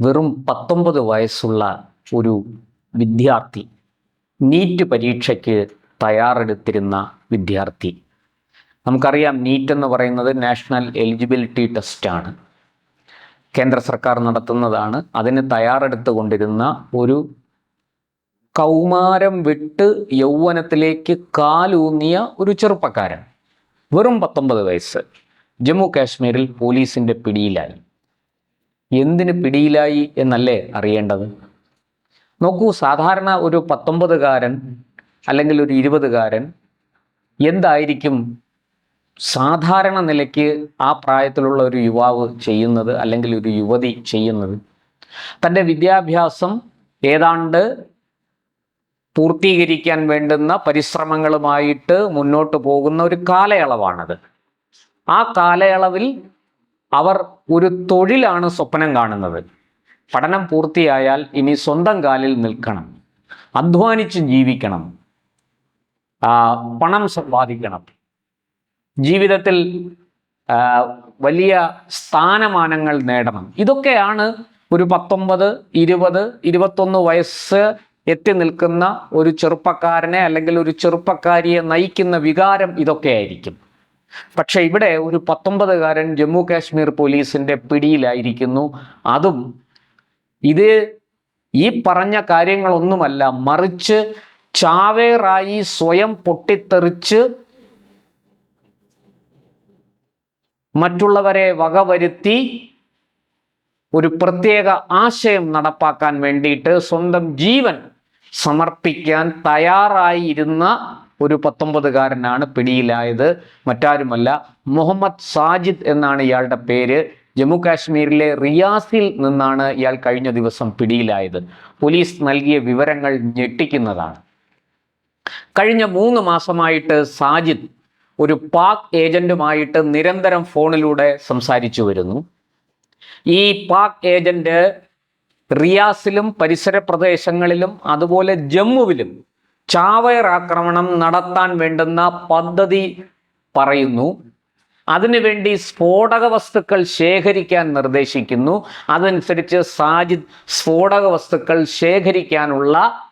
വെറും പത്തൊമ്പത് വയസ്സുള്ള ഒരു വിദ്യാർത്ഥി നീറ്റ് പരീക്ഷയ്ക്ക് തയ്യാറെടുത്തിരുന്ന വിദ്യാർത്ഥി. നമുക്കറിയാം നീറ്റ് എന്ന് പറയുന്നത് നാഷണൽ എലിജിബിലിറ്റി ടെസ്റ്റാണ് കേന്ദ്ര സർക്കാർ നടത്തുന്നതാണ്. അതിന് തയ്യാറെടുത്തു കൊണ്ടിരുന്ന ഒരു കൗമാരം വിട്ട് യൗവനത്തിലേക്ക് കാലൂന്നിയ ഒരു ചെറുപ്പക്കാരൻ. വെറും പത്തൊമ്പത് വയസ്സ്. ജമ്മു കാശ്മീരിൽ പോലീസിന്റെ പിടിയിലായി. എന്തിന് പിടിയിലായി എന്നല്ലേ അറിയേണ്ടത്? നോക്കൂ സാധാരണ ഒരു പത്തൊമ്പതുകാരൻ അല്ലെങ്കിൽ ഒരു ഇരുപതുകാരൻ എന്തായിരിക്കും സാധാരണ നിലയ്ക്ക് ആ പ്രായത്തിലുള്ള ഒരു യുവാവ് ചെയ്യുന്നത് അല്ലെങ്കിൽ ഒരു യുവതി ചെയ്യുന്നത്? തന്റെ വിദ്യാഭ്യാസം ഏതാണ്ട് പൂർത്തീകരിക്കാൻ വേണ്ടുന്ന പരിശ്രമങ്ങളുമായിട്ട് മുന്നോട്ട് പോകുന്ന ഒരു കാലയളവാണത്. ആ കാലയളവിൽ അവർ ഒരു തൊഴിലാണ് സ്വപ്നം കാണുന്നത്. പഠനം പൂർത്തിയായാൽ ഇനി സ്വന്തം കാലിൽ നിൽക്കണം. അധ്വാനിച്ച് ജീവിക്കണം. പണം സമ്പാദിക്കണം. ജീവിതത്തിൽ വലിയ സ്ഥാനമാനങ്ങൾ നേടണം. ഇതൊക്കെയാണ് ഒരു പത്തൊമ്പത് ഇരുപത് ഇരുപത്തൊന്ന് വയസ്സ് എത്തി നിൽക്കുന്ന ഒരു ചെറുപ്പക്കാരനെ അല്ലെങ്കിൽ ഒരു ചെറുപ്പക്കാരിയെ നയിക്കുന്ന വികാരം ഇതൊക്കെയായിരിക്കും പക്ഷെ ഇവിടെ ഒരു പത്തൊമ്പതുകാരൻ ജമ്മു കാശ്മീർ പോലീസിന്റെ പിടിയിലായിരിക്കുന്നു. അതും ഇത് ഈ പറഞ്ഞ കാര്യങ്ങളൊന്നുമല്ല. മറിച്ച് ചാവേറായി സ്വയം പൊട്ടിത്തെറിച്ച് മറ്റുള്ളവരെ വകവരുത്തി ഒരു പ്രത്യേക ആശയം നടപ്പാക്കാൻ വേണ്ടിയിട്ട് സ്വന്തം ജീവൻ സമർപ്പിക്കാൻ തയ്യാറായിരുന്ന ഒരു പത്തൊമ്പതുകാരനാണ് പിടിയിലായത്. മറ്റാരുമല്ല മുഹമ്മദ് സാജിദ് എന്നാണ് ഇയാളുടെ പേര്. ജമ്മു കാശ്മീരിലെ റിയാസിൽ നിന്നാണ് ഇയാൾ കഴിഞ്ഞ ദിവസം പിടിയിലായത്. പോലീസ് നൽകിയ വിവരങ്ങൾ ഞെട്ടിക്കുന്നതാണ്. കഴിഞ്ഞ മൂന്ന് മാസമായിട്ട് സാജിദ് ഒരു പാക് ഏജന്റുമായിട്ട് നിരന്തരം ഫോണിലൂടെ സംസാരിച്ചു വരുന്നു. ഈ പാക് ഏജന്റ് റിയാസിലും പരിസര പ്രദേശങ്ങളിലും അതുപോലെ ജമ്മുവിലും ചാവേർ ആക്രമണം നടത്താൻ വേണ്ടുന്ന പദ്ധതി പറയുന്നു. അതിനുവേണ്ടി സ്ഫോടക വസ്തുക്കൾ ശേഖരിക്കാൻ നിർദ്ദേശിക്കുന്നു. അതനുസരിച്ച് സാജിദ് സ്ഫോടക വസ്തുക്കൾ ശേഖരിക്കാനുള്ള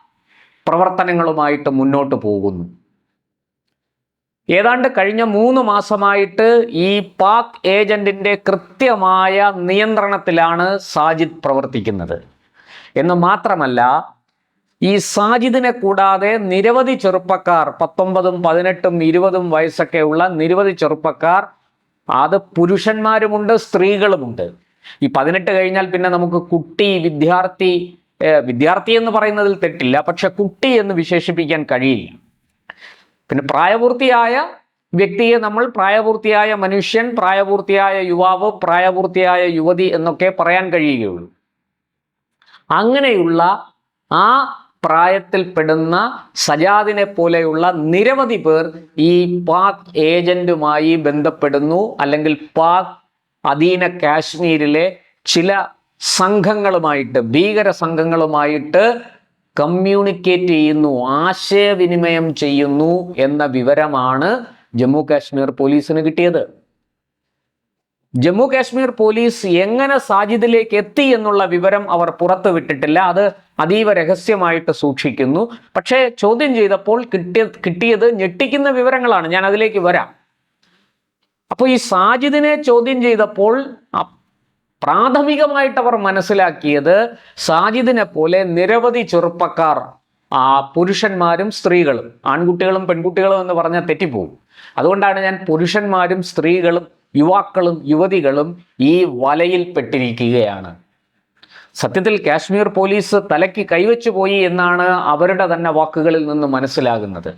പ്രവർത്തനങ്ങളുമായിട്ട് മുന്നോട്ട് പോകുന്നു. ഏതാണ്ട് കഴിഞ്ഞ മൂന്ന് മാസമായിട്ട് ഈ പാക് ഏജന്റിന്റെ കൃത്യമായ നിയന്ത്രണത്തിലാണ് സാജിദ് പ്രവർത്തിക്കുന്നത്. എന്ന് മാത്രമല്ല ഈ സാജിദിനെ കൂടാതെ നിരവധി ചെറുപ്പക്കാർ പത്തൊമ്പതും പതിനെട്ടും ഇരുപതും വയസ്സൊക്കെയുള്ള നിരവധി ചെറുപ്പക്കാർ അത് പുരുഷന്മാരുമുണ്ട് സ്ത്രീകളുമുണ്ട്. ഈ പതിനെട്ട് കഴിഞ്ഞാൽ പിന്നെ നമുക്ക് കുട്ടി വിദ്യാർത്ഥി വിദ്യാർത്ഥി എന്ന് പറയുന്നതിൽ തെറ്റില്ല പക്ഷെ കുട്ടി എന്ന് വിശേഷിപ്പിക്കാൻ കഴിയില്ല. പിന്നെ പ്രായപൂർത്തിയായ വ്യക്തിയെ നമ്മൾ പ്രായപൂർത്തിയായ മനുഷ്യൻ പ്രായപൂർത്തിയായ യുവാവ് പ്രായപൂർത്തിയായ യുവതി എന്നൊക്കെ പറയാൻ കഴിയുകയുള്ളൂ. അങ്ങനെയുള്ള ആ പ്രായത്തിൽപ്പെടുന്ന സജാദിനെ പോലെയുള്ള നിരവധി പേർ ഈ പാക് ഏജന്റുമായി ബന്ധപ്പെടുന്നു. അല്ലെങ്കിൽ പാക് അധീന കാശ്മീരിലെ ചില സംഘങ്ങളുമായിട്ട് ഭീകര സംഘങ്ങളുമായിട്ട് കമ്മ്യൂണിക്കേറ്റ് ചെയ്യുന്നു ആശയവിനിമയം ചെയ്യുന്നു എന്ന വിവരമാണ് ജമ്മു കാശ്മീർ പോലീസിന് കിട്ടിയത്. ജമ്മു കാശ്മീർ പോലീസ് എങ്ങനെ സാജിദിലേക്ക് എത്തി എന്നുള്ള വിവരം അവർ പുറത്തുവിട്ടിട്ടില്ല. അത് അതീവ രഹസ്യമായിട്ട് സൂക്ഷിക്കുന്നു. പക്ഷേ ചോദ്യം ചെയ്തപ്പോൾ കിട്ടിയ കിട്ടിയത് ഞെട്ടിക്കുന്ന വിവരങ്ങളാണ്. ഞാൻ അതിലേക്ക് വരാം. അപ്പോൾ ഈ സാജിദിനെ ചോദ്യം ചെയ്തപ്പോൾ പ്രാഥമികമായിട്ട് അവർ മനസ്സിലാക്കിയത് സാജിദിനെ പോലെ നിരവധി ചെറുപ്പക്കാർ ആ പുരുഷന്മാരും സ്ത്രീകളും ആൺകുട്ടികളും പെൺകുട്ടികളും എന്ന് പറഞ്ഞാൽ തെറ്റിപ്പോകും അതുകൊണ്ടാണ് ഞാൻ പുരുഷന്മാരും സ്ത്രീകളും യുവാക്കളും യുവതികളും ഈ വലയിൽപ്പെട്ടിരിക്കുകയാണ് സത്യത്തിൽ കാശ്മീർ പോലീസ് തലയ്ക്ക് കൈവച്ചു പോയി എന്നാണ് അവരുടെ തന്നെ വാക്കുകളിൽ നിന്ന് മനസ്സിലാകുന്നത്.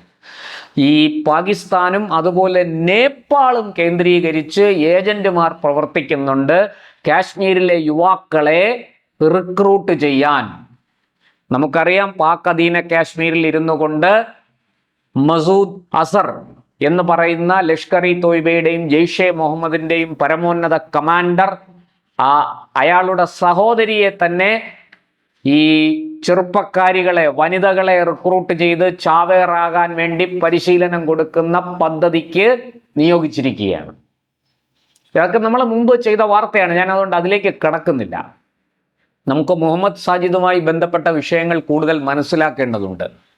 ഈ പാകിസ്ഥാനും അതുപോലെ നേപ്പാളും കേന്ദ്രീകരിച്ച് ഏജന്റുമാർ പ്രവർത്തിക്കുന്നുണ്ട്. കാശ്മീരിലെ യുവാക്കളെ റിക്രൂട്ട് ചെയ്യാൻ. നമുക്കറിയാം പാക് അധീന കാശ്മീരിൽ ഇരുന്നു കൊണ്ട് മസൂദ് അസർ എന്ന് പറയുന്ന ലഷ്കർ ഇ തോയ്ബയുടെയും ജെയ്ഷെ മുഹമ്മദിന്റെയും പരമോന്നത കമാൻഡർ ആ അയാളുടെ സഹോദരിയെ തന്നെ ഈ ചെറുപ്പക്കാരികളെ വനിതകളെ റിക്രൂട്ട് ചെയ്ത് ചാവേറാകാൻ വേണ്ടി പരിശീലനം കൊടുക്കുന്ന പദ്ധതിക്ക് നിയോഗിച്ചിരിക്കുകയാണ്. ഇതൊക്കെ നമ്മൾ മുമ്പ് ചെയ്ത വാർത്തയാണ് ഞാൻ അതുകൊണ്ട് അതിലേക്ക് കിടക്കുന്നില്ല. നമുക്ക് മുഹമ്മദ് സാജിദുമായി ബന്ധപ്പെട്ട വിഷയങ്ങൾ കൂടുതൽ മനസ്സിലാക്കേണ്ടതുണ്ട്.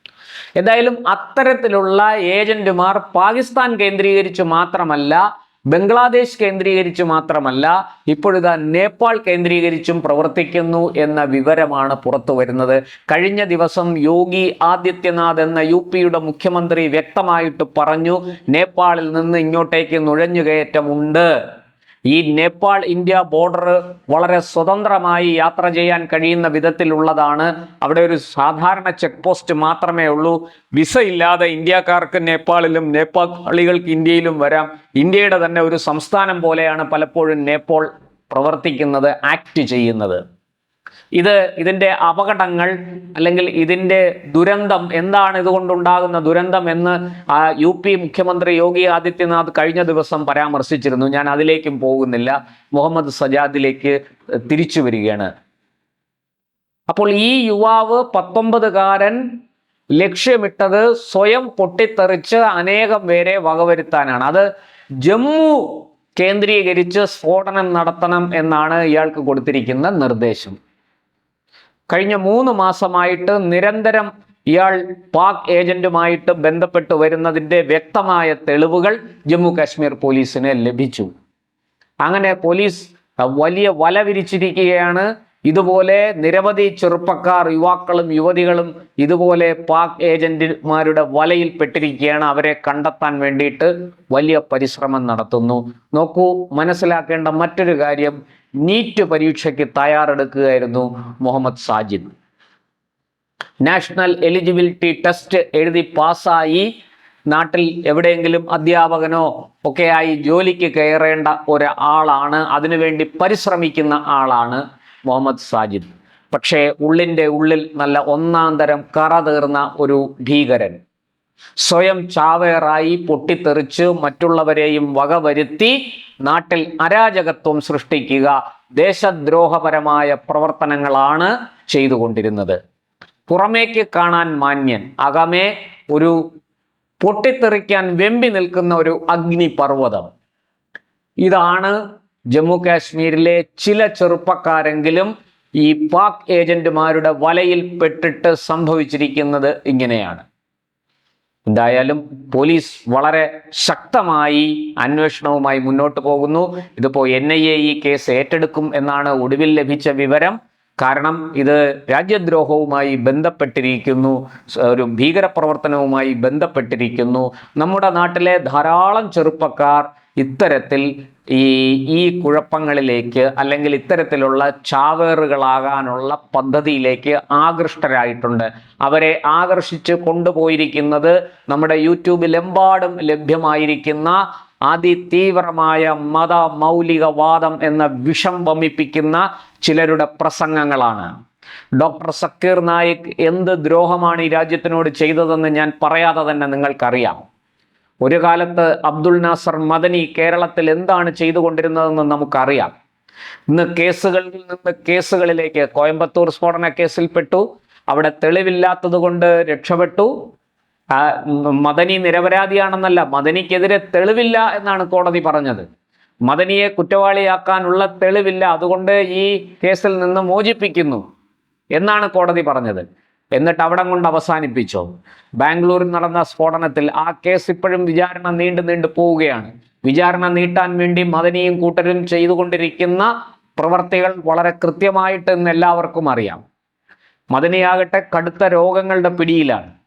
എന്തായാലും അത്തരത്തിലുള്ള ഏജന്റുമാർ പാകിസ്ഥാൻ കേന്ദ്രീകരിച്ച് മാത്രമല്ല ബംഗ്ലാദേശ് കേന്ദ്രീകരിച്ച് മാത്രമല്ല ഇപ്പോഴിതാ നേപ്പാൾ കേന്ദ്രീകരിച്ചും പ്രവർത്തിക്കുന്നു എന്ന വിവരമാണ് പുറത്തു വരുന്നത്. കഴിഞ്ഞ ദിവസം യോഗി ആദിത്യനാഥ് എന്ന യു പിയുടെ മുഖ്യമന്ത്രി വ്യക്തമായിട്ട് പറഞ്ഞു നേപ്പാളിൽ നിന്ന് ഇങ്ങോട്ടേക്ക് നുഴഞ്ഞുകയറ്റമുണ്ട്. ഈ നേപ്പാൾ ഇന്ത്യ ബോർഡർ വളരെ സ്വതന്ത്രമായി യാത്ര ചെയ്യാൻ കഴിയുന്ന വിധത്തിലുള്ളതാണ് അവിടെ ഒരു സാധാരണ ചെക്ക് പോസ്റ്റ് മാത്രമേ ഉള്ളൂ. വിസ ഇല്ലാതെ ഇന്ത്യക്കാർക്ക് നേപ്പാളിലും നേപ്പാളികൾക്ക് ഇന്ത്യയിലും വരാം. ഇന്ത്യയുടെ തന്നെ ഒരു സംസ്ഥാനം പോലെയാണ് പലപ്പോഴും നേപ്പാൾ പ്രവർത്തിക്കുന്നത് ആക്ട് ചെയ്യുന്നത്. ഇത് ഇതിന്റെ അപകടങ്ങൾ അല്ലെങ്കിൽ ഇതിന്റെ ദുരന്തം എന്താണ് ഇതുകൊണ്ടുണ്ടാകുന്ന ദുരന്തം എന്ന് യു പി മുഖ്യമന്ത്രി യോഗി ആദിത്യനാഥ് കഴിഞ്ഞ ദിവസം പരാമർശിച്ചിരുന്നു. ഞാൻ അതിലേക്കും പോകുന്നില്ല. മുഹമ്മദ് സജാദിലേക്ക് തിരിച്ചു വരികയാണ്. അപ്പോൾ ഈ യുവാവ് പത്തൊമ്പതുകാരൻ ലക്ഷ്യമിട്ടത് സ്വയം പൊട്ടിത്തെറിച്ച് അനേകം പേരെ വകവരുത്താനാണ്. അത് ജമ്മു കേന്ദ്രീകരിച്ച് സ്ഫോടനം നടത്തണം എന്നാണ് ഇയാൾക്ക് കൊടുത്തിരിക്കുന്ന നിർദ്ദേശം. കഴിഞ്ഞ മൂന്ന് മാസമായിട്ട് നിരന്തരം ഇയാൾ പാക് ഏജന്റുമായിട്ട് ബന്ധപ്പെട്ട് വരുന്നതിന്റെ വ്യക്തമായ തെളിവുകൾ ജമ്മു കാശ്മീർ പോലീസിന് ലഭിച്ചു. അങ്ങനെ പോലീസ് വലിയ വല വിരിച്ചിരിക്കുകയാണ്. ഇതുപോലെ നിരവധി ചെറുപ്പക്കാർ യുവാക്കളും യുവതികളും ഇതുപോലെ പാക് ഏജന്റുമാരുടെ വലയിൽ പെട്ടിരിക്കുകയാണ്. അവരെ കണ്ടെത്താൻ വേണ്ടിയിട്ട് വലിയ പരിശ്രമം നടത്തുന്നു. നോക്കൂ മനസ്സിലാക്കേണ്ട മറ്റൊരു കാര്യം. നീറ്റ് പരീക്ഷയ്ക്ക് തയ്യാറെടുക്കുകയായിരുന്നു Muhammad Sajid. National eligibility test എഴുതി പാസ്സായി. നാട്ടിൽ എവിടെയെങ്കിലും അധ്യാപകനോ ഒക്കെയായി ജോലിക്ക് കയറേണ്ട ഒരാളാണ്. അതിനുവേണ്ടി പരിശ്രമിക്കുന്ന ആളാണ്. മുഹമ്മദ് സാജിദ്. പക്ഷേ ഉള്ളിന്റെ ഉള്ളിൽ നല്ല ഒന്നാം തരം കറ തീർന്ന ഒരു ഭീകരൻ. സ്വയം ചാവേറായി പൊട്ടിത്തെറിച്ച് മറ്റുള്ളവരെയും വകവരുത്തി നാട്ടിൽ അരാജകത്വം സൃഷ്ടിക്കുക ദേശദ്രോഹപരമായ പ്രവർത്തനങ്ങളാണ് ചെയ്തുകൊണ്ടിരുന്നത്. പുറമേക്ക് കാണാൻ മാന്യൻ അകമേ ഒരു പൊട്ടിത്തെറിക്കാൻ വെമ്പി നിൽക്കുന്ന ഒരു അഗ്നിപർവതം. ഇതാണ് ജമ്മു കാശ്മീരിലെ ചില ചെറുപ്പക്കാരെങ്കിലും ഈ പാക് ഏജന്റുമാരുടെ വലയിൽ പെട്ടിട്ട് സംഭവിച്ചിരിക്കുന്നത് ഇങ്ങനെയാണ്. എന്തായാലും പോലീസ് വളരെ ശക്തമായി അന്വേഷണവുമായി മുന്നോട്ട് പോകുന്നു. ഇതിപ്പോൾ എൻ ഐ എ ഈ കേസ് ഏറ്റെടുക്കും എന്നാണ് ഒടുവിൽ ലഭിച്ച വിവരം. കാരണം ഇത് രാജ്യദ്രോഹവുമായി ബന്ധപ്പെട്ടിരിക്കുന്നു ഒരു ഭീകരപ്രവർത്തനവുമായി ബന്ധപ്പെട്ടിരിക്കുന്നു. നമ്മുടെ നാട്ടിലെ ധാരാളം ചെറുപ്പക്കാർ ഇത്തരത്തിൽ ഈ ഈ കുഴപ്പങ്ങളിലേക്ക് അല്ലെങ്കിൽ ഇത്തരത്തിലുള്ള ചാവേറുകളാകാനുള്ള പദ്ധതിയിലേക്ക് ആകൃഷ്ടരായിട്ടുണ്ട്. അവരെ ആകർഷിച്ച് കൊണ്ടുപോയിരിക്കുന്നത് നമ്മുടെ യൂട്യൂബിലെമ്പാടും ലഭ്യമായിരിക്കുന്ന അതിതീവ്രമായ മത മൗലികവാദം എന്ന വിഷം വമിപ്പിക്കുന്ന ചിലരുടെ പ്രസംഗങ്ങളാണ്. ഡോക്ടർ സക്കീർ നായിക് എന്ത് ദ്രോഹമാണ് ഈ രാജ്യത്തിനോട് ചെയ്തതെന്ന് ഞാൻ പറയാതെ തന്നെ നിങ്ങൾക്കറിയാം. ഒരു കാലത്ത് അബ്ദുൾ നാസർ മദനി കേരളത്തിൽ എന്താണ് ചെയ്തുകൊണ്ടിരുന്നതെന്ന് നമുക്കറിയാം. ഇന്ന് കേസുകളിൽ നിന്ന് കേസുകളിലേക്ക് കോയമ്പത്തൂർ സ്ഫോടന കേസിൽ പെട്ടു അവിടെ തെളിവില്ലാത്തത് കൊണ്ട് രക്ഷപ്പെട്ടു മദനി നിരപരാധിയാണെന്നല്ല മദനിക്കെതിരെ തെളിവില്ല എന്നാണ് കോടതി പറഞ്ഞത്. മദനിയെ കുറ്റവാളിയാക്കാനുള്ള തെളിവില്ല അതുകൊണ്ട് ഈ കേസിൽ നിന്ന് മോചിപ്പിക്കുന്നു എന്നാണ് കോടതി പറഞ്ഞത്. എന്നിട്ട് അവിടം കൊണ്ട് അവസാനിപ്പിച്ചോ. ബാംഗ്ലൂരിൽ നടന്ന സ്ഫോടനത്തിൽ ആ കേസ് ഇപ്പോഴും വിചാരണ നീണ്ടു നീണ്ടു പോവുകയാണ്. വിചാരണ നീട്ടാൻ വേണ്ടി മദനിയും കൂട്ടരും ചെയ്തുകൊണ്ടിരിക്കുന്ന പ്രവർത്തികൾ വളരെ കൃത്യമായിട്ട് ഇന്ന് എല്ലാവർക്കും അറിയാം. മദനിയാകട്ടെ കടുത്ത രോഗങ്ങളുടെ പിടിയിലാണ്.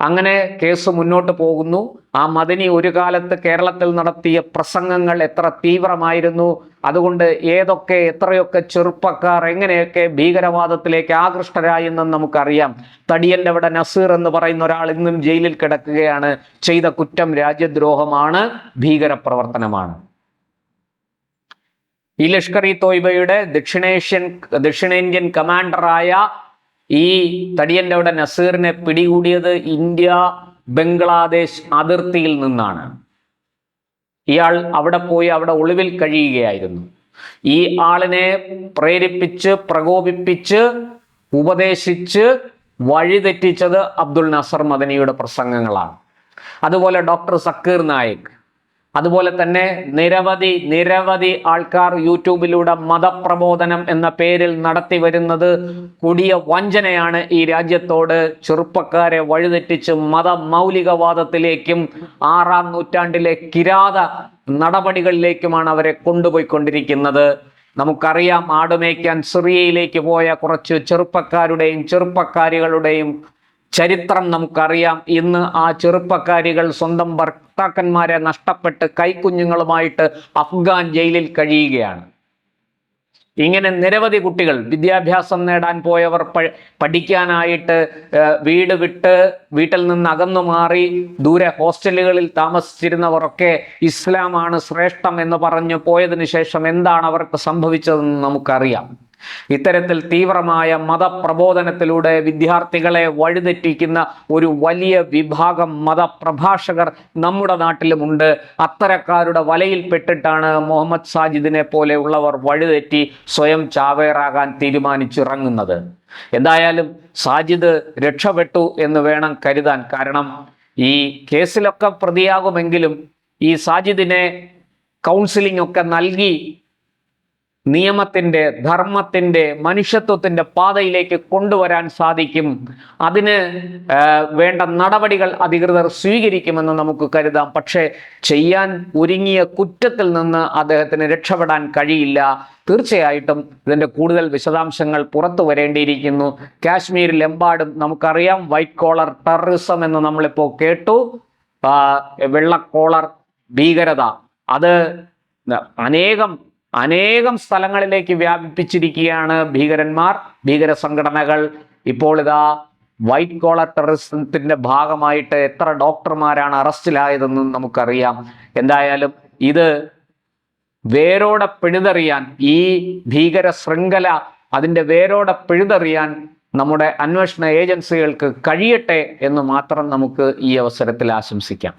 അങ്ങനെ കേസ് മുന്നോട്ട് പോകുന്നു. ആ മദനി ഒരു കാലത്ത് കേരളത്തിൽ നടത്തിയ പ്രസംഗങ്ങൾ എത്ര തീവ്രമായിരുന്നു. അതുകൊണ്ട് ഏതൊക്കെ എത്രയൊക്കെ ചെറുപ്പക്കാർ എങ്ങനെയൊക്കെ ഭീകരവാദത്തിലേക്ക് ആകൃഷ്ടരായി എന്നും നമുക്കറിയാം. തടിയന്റെ അവിടെ നസീർ എന്ന് പറയുന്ന ഒരാൾ ഇന്നും ജയിലിൽ കിടക്കുകയാണ്. ചെയ്ത കുറ്റം രാജ്യദ്രോഹമാണ് ഭീകരപ്രവർത്തനമാണ്. ഈ ലഷ്കർ ഇ തോയ്ബയുടെ ദക്ഷിണേഷ്യൻ ദക്ഷിണേന്ത്യൻ കമാൻഡറായ ഈ തടിയന്റെ അവിടെ നസീറിനെ പിടികൂടിയത് ഇന്ത്യ ബംഗ്ലാദേശ് അതിർത്തിയിൽ നിന്നാണ്. ഇയാൾ അവിടെ പോയി അവിടെ ഒളിവിൽ കഴിയുകയായിരുന്നു. ഈ ആളിനെ പ്രേരിപ്പിച്ച് പ്രകോപിപ്പിച്ച് ഉപദേശിച്ച് വഴിതെറ്റിച്ചത് അബ്ദുൾ നസർ മദനിയുടെ പ്രസംഗങ്ങളാണ്. അതുപോലെ ഡോക്ടർ സക്കീർ നായിക്. അതുപോലെ തന്നെ നിരവധി നിരവധി ആൾക്കാർ യൂട്യൂബിലൂടെ മതപ്രബോധനം എന്ന പേരിൽ നടത്തി വരുന്നത് കൊടിയ വഞ്ചനയാണ് ഈ രാജ്യത്തോട് ചെറുപ്പക്കാരെ വഴിതെറ്റിച്ച് മത മൗലികവാദത്തിലേക്കും ആറാം നൂറ്റാണ്ടിലെ കിരാത നടപടികളിലേക്കുമാണ് അവരെ കൊണ്ടുപോയിക്കൊണ്ടിരിക്കുന്നത്. നമുക്കറിയാം ആടുമേക്കാൻ സിറിയയിലേക്ക് പോയ കുറച്ച് ചെറുപ്പക്കാരുടെയും ചെറുപ്പക്കാരികളുടെയും ചരിത്രം നമുക്കറിയാം. ഇന്ന് ആ ചെറുപ്പക്കാരികൾ സ്വന്തം ഭർത്താക്കന്മാരെ നഷ്ടപ്പെട്ട് കൈക്കുഞ്ഞുങ്ങളുമായിട്ട് അഫ്ഗാൻ ജയിലിൽ കഴിയുകയാണ്. ഇങ്ങനെ നിരവധി കുട്ടികൾ വിദ്യാഭ്യാസം നേടാൻ പോയവർ പഠിക്കാനായിട്ട് വീട് വിട്ട് വീട്ടിൽ നിന്ന് അകന്നു മാറി ദൂരെ ഹോസ്റ്റലുകളിൽ താമസിച്ചിരുന്നവരൊക്കെ ഇസ്ലാമാണ് ശ്രേഷ്ഠം എന്ന് പറഞ്ഞു പോയതിനു ശേഷം എന്താണ് അവർക്ക് സംഭവിച്ചതെന്ന് നമുക്കറിയാം. ഇത്തരത്തിൽ തീവ്രമായ മതപ്രബോധനത്തിലൂടെ വിദ്യാർത്ഥികളെ വഴിതെറ്റിക്കുന്ന ഒരു വലിയ വിഭാഗം മതപ്രഭാഷകർ നമ്മുടെ നാട്ടിലുമുണ്ട്. അത്തരക്കാരുടെ വലയിൽപ്പെട്ടിട്ടാണ് മുഹമ്മദ് സാജിദിനെ പോലെയുള്ളവർ വഴിതെറ്റി സ്വയം ചാവേറാകാൻ തീരുമാനിച്ചിറങ്ങുന്നത്. എന്തായാലും സാജിദ് രക്ഷപ്പെട്ടു എന്ന് വേണം കരുതാൻ. കാരണം ഈ കേസിലൊക്കെ പ്രതിയാകുമെങ്കിലും ഈ സാജിദിനെ കൗൺസിലിംഗ് ഒക്കെ നൽകി നിയമത്തിന്റെ ധർമ്മത്തിന്റെ മനുഷ്യത്വത്തിന്റെ പാതയിലേക്ക് കൊണ്ടുവരാൻ സാധിക്കും. അതിന് വേണ്ട നടപടികൾ അധികൃതർ സ്വീകരിക്കുമെന്ന് നമുക്ക് കരുതാം. പക്ഷേ ചെയ്യാൻ ഒരുങ്ങിയ കുറ്റത്തിൽ നിന്ന് അദ്ദേഹത്തിന് രക്ഷപ്പെടാൻ കഴിയില്ല. തീർച്ചയായിട്ടും ഇതിന്റെ കൂടുതൽ വിശദാംശങ്ങൾ പുറത്തു വരേണ്ടിയിരിക്കുന്നു. കാശ്മീരിലെമ്പാടും നമുക്കറിയാം വൈറ്റ് കോളർ ടെററിസം എന്ന് നമ്മളിപ്പോൾ കേട്ടു. വെള്ള വെള്ളക്കോളർ ഭീകരത. അത് അനേകം അനേകം സ്ഥലങ്ങളിലേക്ക് വ്യാപിപ്പിച്ചിരിക്കുകയാണ് ഭീകരന്മാർ ഭീകര സംഘടനകൾ. ഇപ്പോൾ ഇതാ വൈറ്റ് കോളർ ടെററിസത്തിന്റെ ഭാഗമായിട്ട് എത്ര ഡോക്ടർമാരാണ് അറസ്റ്റിലായതെന്ന് നമുക്കറിയാം. എന്തായാലും ഇത് വേരോടെ പിഴുതെറിയാൻ ഈ ഭീകര ശൃംഖല അതിന്റെ വേരോടെ പിഴുതെറിയാൻ നമ്മുടെ അന്വേഷണ ഏജൻസികൾക്ക് കഴിയട്ടെ എന്ന് മാത്രം നമുക്ക് ഈ അവസരത്തിൽ ആശംസിക്കാം.